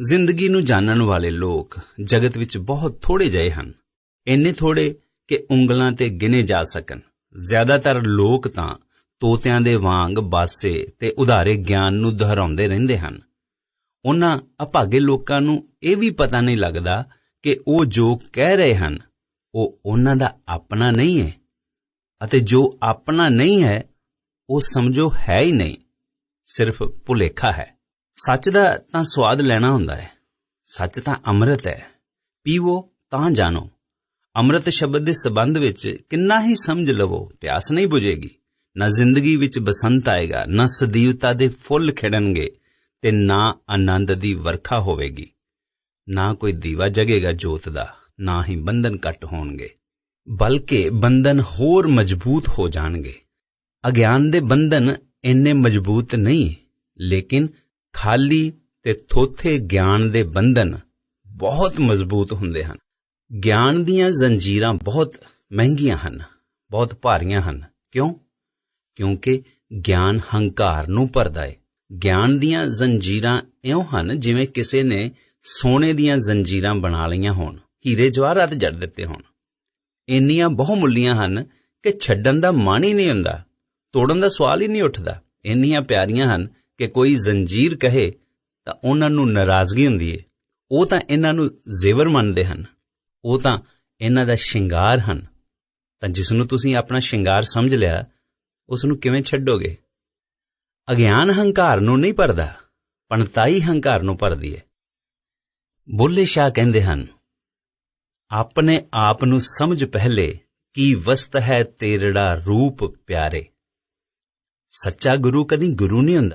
ਜ਼ਿੰਦਗੀ ਨੂੰ ਜਾਣਨ ਵਾਲੇ ਲੋਕ ਜਗਤ ਵਿੱਚ ਬਹੁਤ ਥੋੜੇ ਜਿਹੇ ਹਨ। ਇੰਨੇ ਥੋੜੇ ਕਿ ਉਂਗਲਾਂ ਤੇ ਗਿਣੇ ਜਾ ਸਕਣ। ਜ਼ਿਆਦਾਤਰ ਲੋਕ ਤਾਂ ਤੋਤਿਆਂ ਦੇ ਵਾਂਗ ਬਾਸੇ ਤੇ ਉਧਾਰੇ ਗਿਆਨ ਨੂੰ ਦੁਹਰਾਉਂਦੇ ਰਹਿੰਦੇ ਹਨ। ਉਹਨਾਂ ਅਭਾਗੇ ਲੋਕਾਂ ਨੂੰ ਇਹ ਵੀ ਪਤਾ ਨਹੀਂ ਲੱਗਦਾ ਕਿ ਉਹ ਜੋ ਕਹਿ ਰਹੇ ਹਨ, ਉਹ ਉਹਨਾਂ ਦਾ ਆਪਣਾ ਨਹੀਂ ਹੈ। ਅਤੇ ਜੋ ਆਪਣਾ ਨਹੀਂ ਹੈ, ਉਹ ਸਮਝੋ ਹੈ ਹੀ ਨਹੀਂ। ਸਿਰਫ ਭੁਲੇਖਾ ਹੈ। ਸੱਚ ਦਾ ਤਾਂ ਸਵਾਦ ਲੈਣਾ ਹੁੰਦਾ ਹੈ। ਸੱਚ ਤਾਂ ਅੰਮ੍ਰਿਤ ਹੈ। ਪੀਵੋ, ਤਾਂ ਜਾਣੋ। ਅੰਮ੍ਰਿਤ ਸ਼ਬਦ ਦੇ ਸਬੰਧ ਵਿੱਚ ਕਿੰਨਾ ਹੀ ਸਮਝ ਲਵੋ, ਪਿਆਸ ਨਹੀਂ ਬੁਝੇਗੀ। ਨਾ ਜ਼ਿੰਦਗੀ ਵਿੱਚ ਬਸੰਤ ਆਏਗਾ, ਨਾ ਸਦੀਵਤਾ ਦੇ ਫੁੱਲ ਖਿੜਨਗੇ ਤੇ ਨਾ ਆਨੰਦ ਦੀ ਵਰਖਾ ਹੋਵੇਗੀ। ਨਾ ਕੋਈ ਦੀਵਾ ਜਗੇਗਾ ਜੋਤ ਦਾ, ਨਾ ਹੀ ਬੰਧਨ ਕੱਟ ਹੋਣਗੇ। ਬਲਕਿ ਬੰਧਨ ਹੋਰ ਮਜ਼ਬੂਤ ਹੋ ਜਾਣਗੇ। ਅਗਿਆਨ ਦੇ ਬੰਧਨ ਇੰਨੇ ਮਜ਼ਬੂਤ ਨਹੀਂ, ਲੇਕਿਨ ਖਾਲੀ ਤੇ ਥੋਥੇ ਗਿਆਨ ਦੇ ਬੰਧਨ ਬਹੁਤ ਮਜ਼ਬੂਤ ਹੁੰਦੇ ਹਨ। ਗਿਆਨ ਦੀਆਂ ਜ਼ੰਜੀਰਾਂ ਬਹੁਤ ਮਹਿੰਗੀਆਂ ਹਨ, ਬਹੁਤ ਭਾਰੀਆਂ ਹਨ। ਕਿਉਂ? ਕਿਉਂਕਿ ਗਿਆਨ ਹੰਕਾਰ ਨੂੰ ਭਰਦਾ ਹੈ ਗਿਆਨ ਦੀਆਂ ਜ਼ੰਜੀਰਾਂ ਇਉਂ ਹਨ ਜਿਵੇਂ ਕਿਸੇ ਨੇ ਸੋਨੇ ਦੀਆਂ ਜ਼ੰਜੀਰਾਂ ਬਣਾ ਲਈਆਂ ਹੋਣ, ਹੀਰੇ ਜਵਾਹਰਾਤ ਜੜ ਦਿੱਤੇ ਹੋਣ। ਇੰਨੀਆਂ ਬਹੁਮੁੱਲੀਆਂ ਹਨ ਕਿ ਛੱਡਣ ਦਾ ਮਨ ਹੀ ਨਹੀਂ ਹੁੰਦਾ, ਤੋੜਨ ਦਾ ਸਵਾਲ ਹੀ ਨਹੀਂ ਉੱਠਦਾ। ਇੰਨੀਆਂ ਪਿਆਰੀਆਂ ਹਨ ਕਿ ਕੋਈ ਜ਼ੰਜੀਰ ਕਹੇ ਤਾਂ ਉਹਨਾਂ ਨੂੰ ਨਾਰਾਜ਼ਗੀ ਹੁੰਦੀ ਏ। ਉਹ ਤਾਂ ਇਹਨਾਂ ਨੂੰ ਜ਼ੇਵਰ ਮੰਨਦੇ ਹਨ। ਉਹ ਤਾਂ ਇਹਨਾਂ ਦਾ ਸ਼ਿੰਗਾਰ ਹਨ। ਤਾਂ ਜਿਸ ਨੂੰ ਤੁਸੀਂ ਆਪਣਾ ਸ਼ਿੰਗਾਰ ਸਮਝ ਲਿਆ, ਉਸ ਨੂੰ ਕਿਵੇਂ ਛੱਡੋਗੇ? ਅਗਿਆਨ ਹੰਕਾਰ ਨੂੰ ਨਹੀਂ ਭਰਦਾ, ਪਣਤਾਈ ਹੰਕਾਰ ਨੂੰ ਭਰਦੀ ਹੈ ਬੁੱਲੇ ਸ਼ਾਹ ਕਹਿੰਦੇ ਹਨ, ਆਪਣੇ ਆਪ ਨੂੰ ਸਮਝ ਪਹਿਲੇ ਕੀ ਵਸਤ ਹੈ ਤੇਰੜਾ ਰੂਪ ਪਿਆਰੇ। ਸੱਚਾ ਗੁਰੂ ਕਦੀ ਗੁਰੂ ਨਹੀਂ ਹੁੰਦਾ।